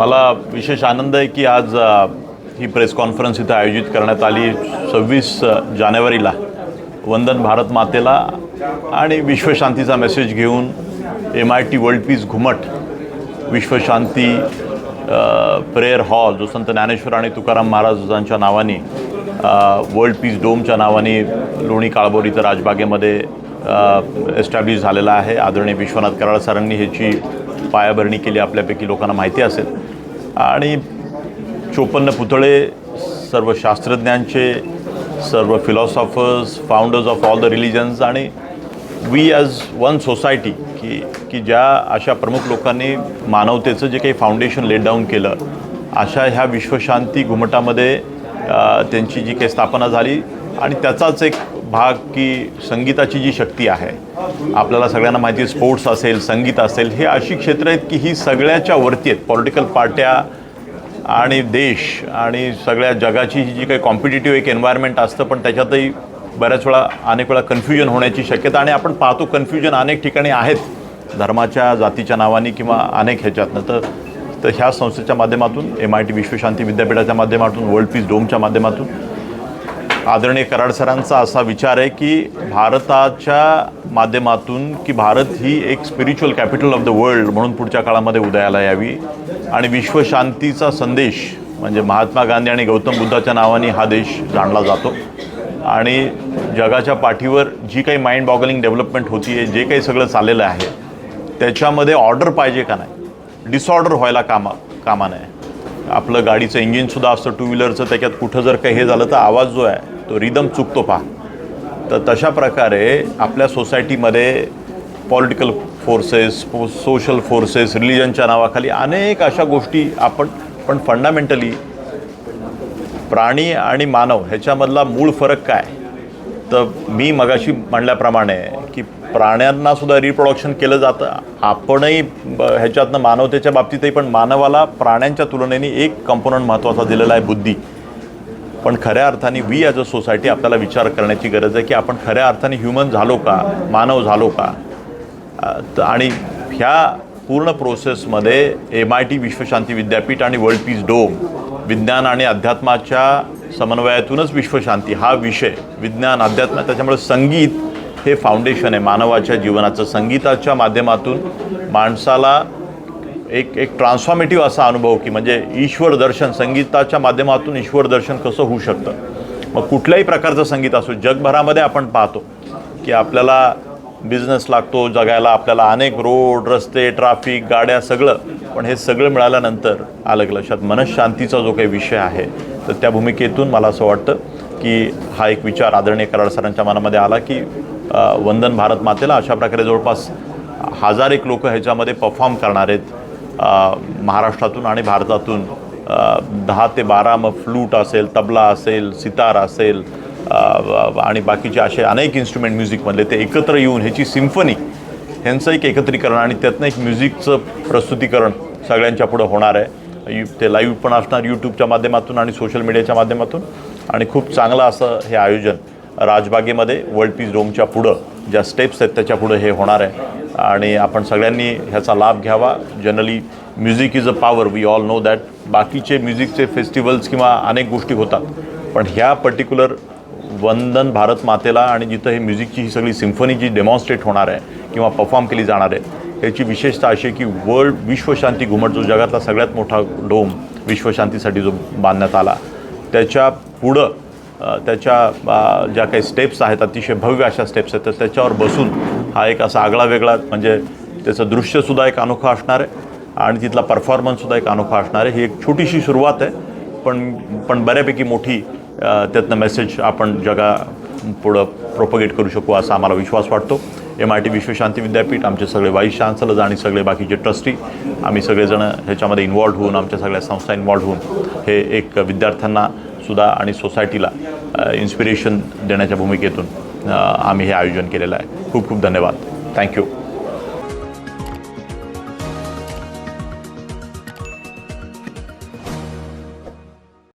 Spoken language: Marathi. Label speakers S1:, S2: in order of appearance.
S1: मला विशेष आनंद आहे की आज ही प्रेस कॉन्फरन्स इथं आयोजित करण्यात आली सव्वीस जानेवारीला. वंदन भारत मातेला आणि विश्वशांतीचा मेसेज घेऊन M I T world peace घुमट विश्वशांती प्रेयर हॉल जो संत ज्ञानेश्वर आणि तुकाराम महाराजांच्या नावाने वर्ल्ड पीस डोमच्या नावाने लोणी काळबोरीचं इथं राजबागेमध्ये एस्टॅब्लिश झालेला आहे. आदरणीय विश्वनाथ कराड सरांनी ह्याची पायाभरणी केली. आपल्यापैकी लोकांना माहिती असेल. आणि चोपन्न पुतळे सर्व शास्त्रज्ञांचे सर्व philosophers founders of all the religions आणि वी ॲज वन सोसायटी की की ज्या अशा प्रमुख लोकांनी मानवतेचं जे काही फाउंडेशन लेट डाऊन केलं अशा ह्या विश्वशांती घुमटामध्ये त्यांची जी काही स्थापना झाली. आणि त्याचाच एक भाग की संगीताची जी शक्ती आहे आपल्याला सगळ्यांना माहिती आहे स्पोर्ट्स असेल संगीत असेल हे अशी क्षेत्र आहेत की ही सगळ्याच्या वरती आहेत. पॉलिटिकल पार्ट्या आणि देश आणि सगळ्या जगाची ही जी काही कॉम्पिटेटिव्ह एक एन्व्हायरमेंट असतं पण त्याच्यातही बऱ्याच वेळा अनेक वेळा कन्फ्युजन होण्याची शक्यता आणि आपण पाहतो कन्फ्युजन अनेक ठिकाणी आहेत धर्माच्या जातीच्या नावाने किंवा अनेक ह्याच्यातनं. तर तर ह्या संस्थेच्या माध्यमातून एम आय टी विश्वशांती विद्यापीठाच्या माध्यमातून वर्ल्ड पीस डोमच्या माध्यमातून आदरणीय कराड सरांचा असा विचार आहे की भारताच्या माध्यमातून की भारत ही एक spiritual capital of the world म्हणून पुढच्या काळामध्ये उदयाला यावी. आणि विश्वशांतीचा संदेश म्हणजे महात्मा गांधी आणि गौतम बुद्धाच्या नावाने हा देश जाणला जातो. आणि जगाच्या पाठीवर जी काही माइंड बॉगलिंग डेव्हलपमेंट होती आहे जे काही सगळं चाललेलं आहे त्याच्यामध्ये ऑर्डर पाहिजे का नाही? डिसऑर्डर व्हायला कामा कामा नये. आपलं गाडीचं इंजिनसुद्धा असतं टू व्हीलरचं त्याच्यात कुठं जर काही हे झालं तर आवाज जो आहे तो रिदम चुकतो पहा. तर तशा प्रकारे आपल्या सोसायटीमध्ये पॉलिटिकल फोर्सेस सोशल फोर्सेस रिलिजनच्या नावाखाली अनेक अशा गोष्टी आपण पण फंडामेंटली प्राणी आणि मानव ह्याच्यामधला मूळ फरक काय? तर मी मगाशी म्हणल्याप्रमाणे प्राण्यांना सुद्धा रिप्रोडक्शन केलं जातं. आपणही ब- ह्याच्यातनं मानवतेच्या बाबतीतही पण मानवाला प्राण्यांच्या तुलनेने एक कंपोनंट महत्त्वाचा दिलेला आहे बुद्धी. पण खऱ्या अर्थाने वी ॲज अ सोसायटी आपल्याला विचार करण्याची गरज आहे की आपण खऱ्या अर्थाने ह्युमन झालो का? मानव झालो का? आणि ह्या पूर्ण प्रोसेसमध्ये एम आय टी विश्वशांती विद्यापीठ आणि वर्ल्ड पीस डोम विज्ञान आणि अध्यात्माच्या समन्वयातूनच विश्वशांती हा विषय विज्ञान अध्यात्म त्याच्यामुळे संगीत हे फाउंडेशन आहे मानवाच्या जीवनाचं संगीताच्या माध्यमातून माणसाला एक एक ट्रान्सफॉर्मेटिव्ह असा अनुभव की म्हणजे ईश्वर दर्शन संगीताच्या माध्यमातून ईश्वर दर्शन कसं होऊ शकतं? मग कुठल्याही प्रकारचं संगीत असो जगभरामध्ये आपण पाहतो की आपल्याला बिझनेस लागतो जगायला आपल्याला अनेक रोड रस्ते ट्राफिक गाड्या सगळं पण हे सगळं मिळाल्यानंतर आलं लक्षात मनशांतीचा जो काही विषय आहे तर त्या भूमिकेतून मला असं वाटतं की हा एक विचार आदरणीय कराड सरांच्या मनामध्ये आला की वंदन भारत मातेला अशा प्रकारे जवळपास हजार एक लोक ह्याच्यामध्ये परफॉर्म करणार आहेत. महाराष्ट्रातून आणि भारतातून. दहा ते बारा मग फ्लूट असेल तबला असेल सितार असेल आणि बाकीचे असे अनेक इन्स्ट्रुमेंट म्युझिकमधले ते एकत्र येऊन ह्याची सिम्फनी ह्यांचं एक एकत्रीकरण आणि त्यातनं एक म्युझिकचं प्रस्तुतीकरण सगळ्यांच्या पुढं होणार आहे. यू ते लाईव्ह पण असणार यूट्यूबच्या माध्यमातून आणि सोशल मीडियाच्या माध्यमातून. आणि खूप चांगलं असं हे आयोजन राजबागेमध्ये वर्ल्ड पीस डोमच्या पुढं ज्या स्टेप्स आहेत त्याच्या पुढं हे होणार आहे. आणि आपण सगळ्यांनी ह्याचा लाभ घ्यावा. Generally music is a power we all know that बाकीचे म्युझिकचे फेस्टिवल्स किंवा अनेक गोष्टी होतात. पण ह्या पर्टिक्युलर वंदन भारत मातेला आणि जिथं हे म्युझिकची ही सगळी सिम्फनी जी डेमॉन्स्ट्रेट होणार आहे किंवा परफॉर्म केली जाणार आहे ह्याची विशेषता अशी आहे की वर्ल्ड विश्वशांती घुमट जो जगातला सगळ्यात मोठा डोम विश्वशांतीसाठी जो बांधण्यात आला त्याच्या पुढं त्याच्या ज्या काही स्टेप्स आहेत अतिशय भव्य अशा स्टेप्स आहेत तर त्याच्यावर बसून हा एक असा आगळा वेगळा म्हणजे त्याचं दृश्यसुद्धा एक अनोखा असणार आहे आणि तिथला परफॉर्मन्ससुद्धा एक अनोखा असणार आहे. ही एक छोटीशी सुरुवात आहे पण पण बऱ्यापैकी मोठी त्यातनं मेसेज आपण जगा पुढं प्रोपगेट करू शकू असा आम्हाला विश्वास वाटतो. एम आय टी विश्वशांती विद्यापीठ आमचे सगळे वाईस चान्सलर्स आणि सगळे बाकीचे ट्रस्टी आम्ही सगळेजण ह्याच्यामध्ये इन्वॉल्ड होऊन आमच्या सगळ्या संस्था इन्वॉल्ड होऊन हे एक विद्यार्थ्यांना सुद्धा आणि सोसायटीला इन्स्पिरेशन देण्याच्या भूमिकेतून आम्ही हे आयोजन केलेलं आहे. खूप खूप धन्यवाद. थँक्यू